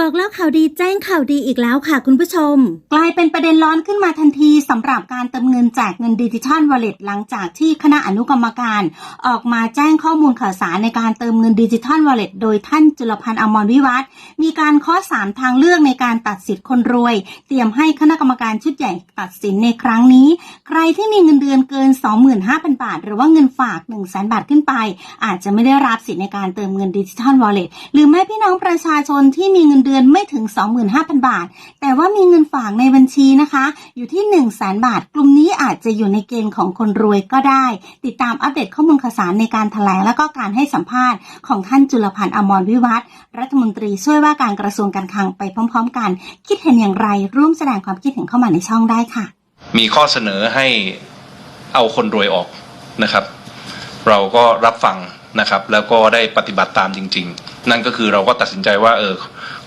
บอกแล้วข่าวดีแจ้งข่าวดีอีกแล้วค่ะคุณผู้ชม กลายเป็นประเด็นร้อนขึ้นมาทันทีสำหรับการเติมเงินแจกเงินดิจิทัลวอลเล็ตหลังจากที่คณะอนุกรรมการ ออกมาแจ้งข้อมูลข่าวสารในการเติมเงินดิจิทัลวอลเล็ตโดยท่านจุลพันธ์อมรวิวัฒน์มีการข้อสามทางเลือกในการตัดสิทธิ์คนรวย เตรียมให้คณะกรรมการชุดใหญ่ตัดสินในครั้งนี้ ใครที่มีเงินเดือนเกิน 25,000 บาท หรือว่าเงินฝาก 1 0 0 0 0 0บาทขึ้นไป อาจจะไม่ได้รับสิทธิ์ในการเติมเงินดิจิทัลวอลเล็ตหรือแม้พี่น้องประชาชนที่มีเงินเดือนไม่ถึง 25,000 บาท แต่ว่ามีเงินฝากในบัญชีนะคะ อยู่ที่ 1 0 0 0 0แบาท กลุ่มนี้อาจจะอยู่ในเกณฑ์ของคนรวยก็ได้ ติดตามอัปเดตข้อมูลข่าวสารในการแถลงและก็การให้สัมภาษณ์ของท่านจุลพันธ์อมรวิวัฒน์รัฐมนตรีช่วยว่าการกระทรวงการคลังไปพร้อม ๆ กัน คิดเห็นอย่างไรร่วมแสดงความคิดเห็นเข้ามาในช่องได้ค่ะ มีข้อเสนอให้เอาคนรวยออกนะครับ เราก็รับฟังนะครับ แล้วก็ได้ปฏิบัติตามจริง ๆ นั่นก็คือเราก็ตัดสินใจว่าเออ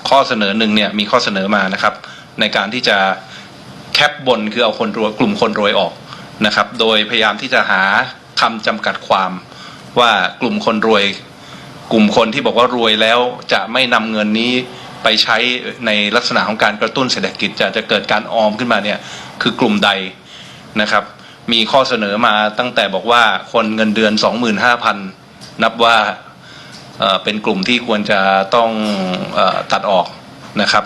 ข้อเสนอหนึ่งเนี่ยมีข้อเสนอมานะครับ ในการที่จะแคปบนคือเอาคนรวยกลุ่มคนรวยออกนะครับ โดยพยายามที่จะหาคำจำกัดความว่ากลุ่มคนรวย กลุ่มคนที่บอกว่ารวยแล้วจะไม่นำเงินนี้ไปใช้ในลักษณะของการกระตุ้นเศรษฐกิจจะจะเกิดการออมขึ้นมาเนี่ยคือกลุ่มใดนะครับ มีข้อเสนอมาตั้งแต่บอกว่าคนเงินเดือน 25,000 นับว่า เป็นกลุ่มที่ควรจะต้องอตัดออกนะครับ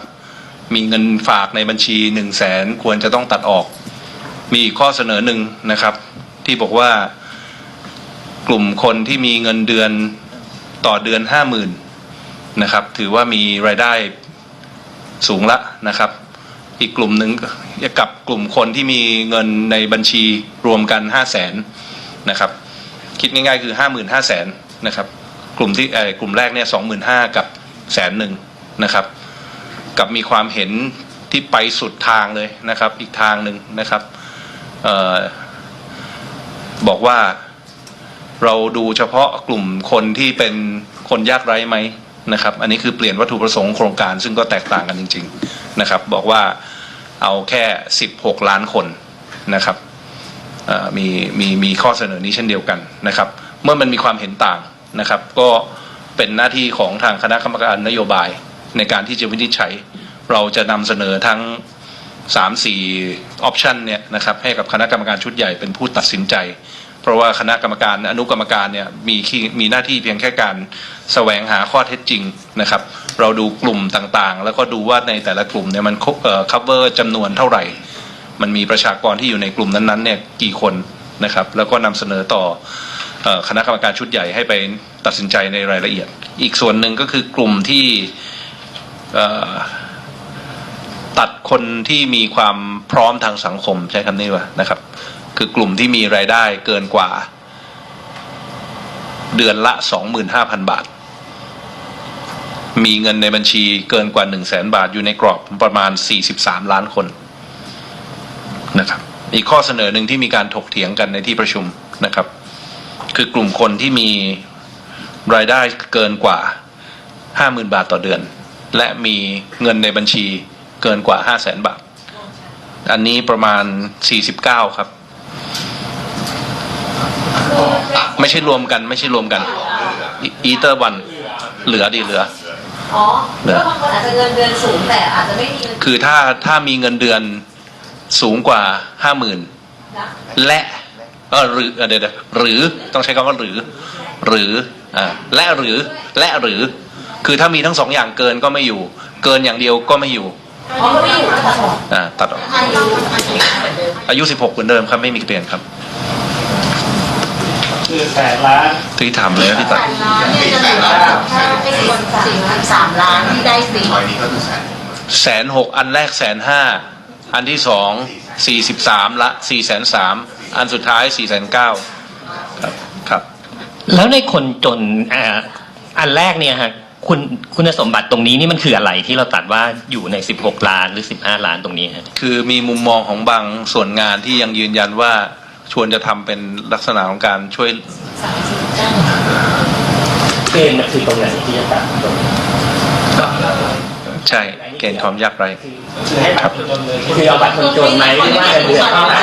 มีเงินฝากในบัญชี1 0 0 0 0แสนควรจะต้องตัดออก มีข้อเสนอหนึ่งนะครับ ที่บอกว่ากลุ่มคนที่มีเงินเดือนต่อเดือนห้าหมื่นนะครับ ถือว่ามีรายได้สูงละนะครับ อีกกลุ่มหนึ่งกับกลุ่มคนที่มีเงินในบัญชีรวมกันห้าแสนนะครับ คิดง่ายๆคือห้าหมื่นห้าแสนนะครับ กลุ่มที่กลุ่มแรกเนี่ยสองหมื่นห้ากับแสนหนึ่งนะครับ กับมีความเห็นที่ไปสุดทางเลยนะครับ อีกทางหนึ่งนะครับออบอกว่าเราดูเฉพาะกลุ่มคนที่เป็นคนยากไร้ไหมนะครับ อันนี้คือเปลี่ยนวัตถุประสงค์โครงการ ซึ่งก็แตกต่างกันจริง ๆนะครับ บอกว่าเอาแค่ 16 ล้านคนนะครับมีมีมีข้อเสนอนี้เช่นเดียวกันนะครับ เมื่อมันมีความเห็นต่าง นะครับ ก็เป็นหน้าที่ของทางคณะกรรมการนโยบายในการที่จะวินิจฉัย เราจะนำเสนอทั้งสามสี่ออปชันเนี่ยนะครับให้กับคณะกรรมการชุดใหญ่เป็นผู้ตัดสินใจ เพราะว่าคณะกรรมการอนุกรรมการเนี่ยมีมีหน้าที่เพียงแค่การแสวงหาข้อเท็จจริงนะครับ เราดูกลุ่มต่างๆ แล้วก็ดูว่าในแต่ละกลุ่มเนี่ยมันเอ่อ cover จำนวนเท่าไหร่ มันมีประชากรที่อยู่ในกลุ่มนั้นๆเนี่ยกี่คนนะครับ แล้วก็นำเสนอต่อ คณะกรรมการชุดใหญ่ให้ไปตัดสินใจในรายละเอียด อีกส่วนหนึ่งก็คือกลุ่มที่ตัดคนที่มีความพร้อมทางสังคมใช้คำนี้ว่านะครับ คือกลุ่มที่มีรายได้เกินกว่า เดือนละสองหมื่นห้าพันบาท มีเงินในบัญชีเกินกว่าหนึ่งแสนบาทอยู่ในกรอบประมาณสี่สิบสามล้านคนนะครับ อีกข้อเสนอหนึ่งที่มีการถกเถียงกันในที่ประชุมนะครับ คือกลุ่มคนที่มีรายได้เกินกว่าห้าหมื่นบาทต่อเดือน และมีเงินในบัญชีเกินกว่าห้าแสนบาท อันนี้ประมาณสี่สิบเก้าครับ ไม่ใช่รวมกัน ไม่ใช่รวมกัน อีเตอร์วันเหลือดีเหลืออ๋อเพราะบางคนอาจจะเงินเดือนสูงแต่อาจจะไม่มีเงินคือถ้าถ้ามีเงินเดือนสูงกว่าห้าหมื่นนะและ เออหรือเออเดี๋ยวเดี๋ยวหรือต้องใช้คำว่าหรือ หรืออ่าและหรือและหรือ คือถ้ามีทั้งสองอย่างเกินก็ไม่อยู่ เกินอย่างเดียวก็ไม่อยู่อ๋อก็ไม่อยู่แล้วค่ะอ่าตัดออกอายุอายุสิบหกเหมือนเดิมครับไม่มีเปลี่ยนครับคือแสนล้านที่ทำเลยนะที่ตัดล้านที่จะเหลือถ้าเป็นคนสี่ล้านสามล้านที่ได้สี่ซอยนี้ก็คือแสนแสนหกอันแรกแสนห้าอันที่สองสี่สิบสามละสี่แสนสาม อันสุดท้ายสี่แสนเก้าครับครับ แล้วในคนจนอ่าอันแรกเนี่ยฮะคุณคุณสมบัติตรงนี้นี่มันคืออะไรที่เราตัดว่าอยู่ใน 16 ล้านหรือ 15 ล้านตรงนี้ฮะคือมีมุมมองของบางส่วนงานที่ยังยืนยันว่าชวนจะทำเป็นลักษณะของการช่วยเกณฑ์คือตรงไหนที่จะตัดตรงนี้ ใช่เกณฑ์ความยากไร้คือให้บัตรคนจนเลยคือเอาบัตรคนจนไหมหรือว่าเงินเดือนเท่าไหร่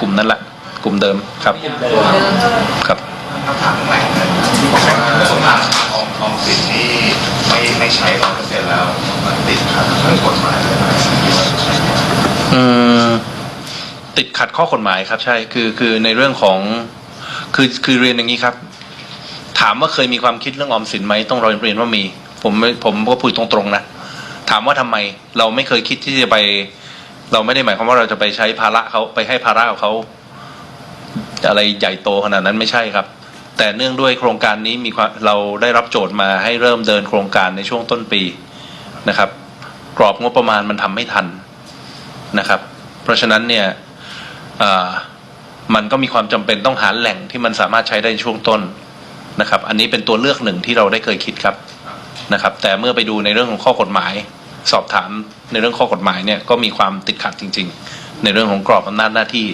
กลุ่มนั้นแหละกลุ่มเดิมครับครับคำถามใหม่นะที่บอกว่าสมบัติของของสินนี่ไม่ไม่ให้ใช้ร้อยเปอร์เซ็นต์แล้วมันติดขัดเรื่องกฎหมายอะไรไหมอืมติดขัดข้อกฎหมายครับ ใช่คือคือในเรื่องของคือคือเรียนอย่างนี้ครับ ถามว่าเคยมีความคิดเรื่องออมสินไหมต้องเรียนว่ามี ผมผมก็พูดตรงๆนะถามว่าทำไมเราไม่เคยคิดที่จะไป เราไม่ได้หมายความว่าเราจะไปใช้ภาระเขาไปให้ภาระกับเขาอะไรใหญ่โตขนาดนั้นไม่ใช่ครับ แต่เนื่องด้วยโครงการนี้มีความเราได้รับโจทย์มาให้เริ่มเดินโครงการในช่วงต้นปีนะครับ กรอบงบประมาณมันทำไม่ทันนะครับ เพราะฉะนั้นเนี่ยมันก็มีความจำเป็นต้องหาแหล่งที่มันสามารถใช้ได้ในช่วงต้นนะครับ อันนี้เป็นตัวเลือกหนึ่งที่เราได้เคยคิดครับ นะครับ แต่เมื่อไปดูในเรื่องของข้อกฎหมาย สอบถามในเรื่องข้อกฎหมายเนี่ยก็มีความติดขัดจริง ๆ ในเรื่องของกรอบอำนาจหน้าที่